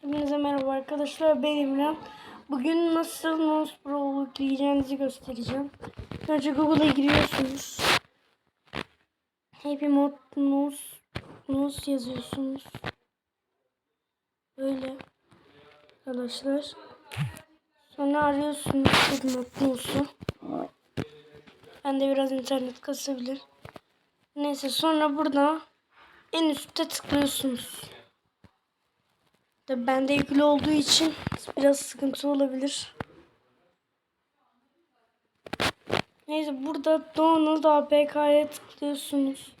Hepinize merhaba arkadaşlar ben İmran. Bugün nasıl Nose Pro yükleyeceğinizi göstereceğim. Önce Google'a giriyorsunuz. Happy Mod Nose, Nose yazıyorsunuz. Böyle arkadaşlar. Sonra arıyorsunuz Happy Mod Nose'u. Ben de biraz internet kasabilir. Neyse sonra burada en üstte tıklıyorsunuz. Tabii bende yüklü olduğu için biraz sıkıntı olabilir. Neyse burada Download APK'ya tıklıyorsunuz.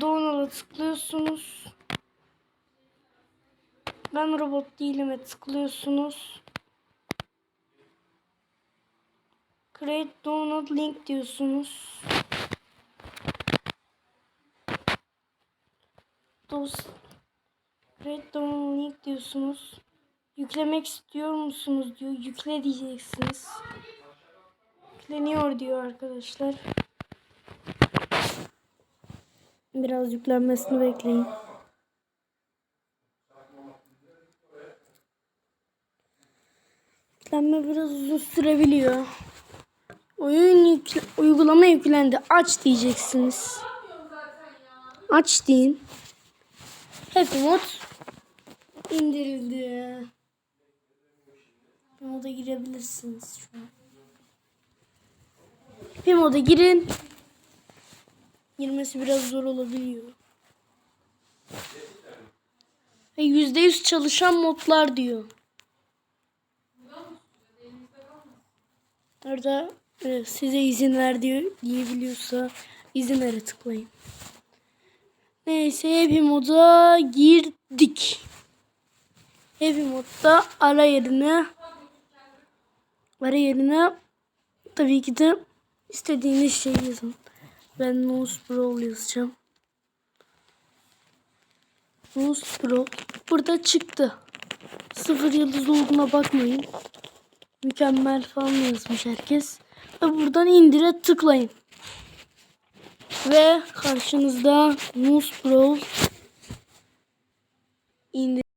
Download'a tıklıyorsunuz. Ben robot değilim'e tıklıyorsunuz. Create download link diyorsunuz. Dos Download link diyorsunuz. Yüklemek istiyor musunuz diyor. Yükle diyeceksiniz. Yükleniyor diyor arkadaşlar. Biraz yüklenmesini bekleyin. Yüklenme biraz uzun sürebiliyor. Oyun yükle, uygulama yüklendi. Aç diyeceksiniz. Aç deyin. Happy Mod indirildi. Happy Mod'a girebilirsiniz şu an. Happy Mod'a girin. Girmesi biraz zor olabiliyor. Ve %100 çalışan modlar diyor. Orada e, size izin ver diyor diyebiliyorsa izin vere tıklayın. Neyse Happy Mod'a girdik. Happy Mod'da ara yerine ara yerine tabii ki de istediğiniz şeyi yazın. Ben Nose Brawl yazacağım. Nose Brawl. Burada çıktı. Sıfır yıldız olduğuna bakmayın. Mükemmel falan yazmış herkes. Ve buradan indire tıklayın. Ve karşınızda Nose Brawl indir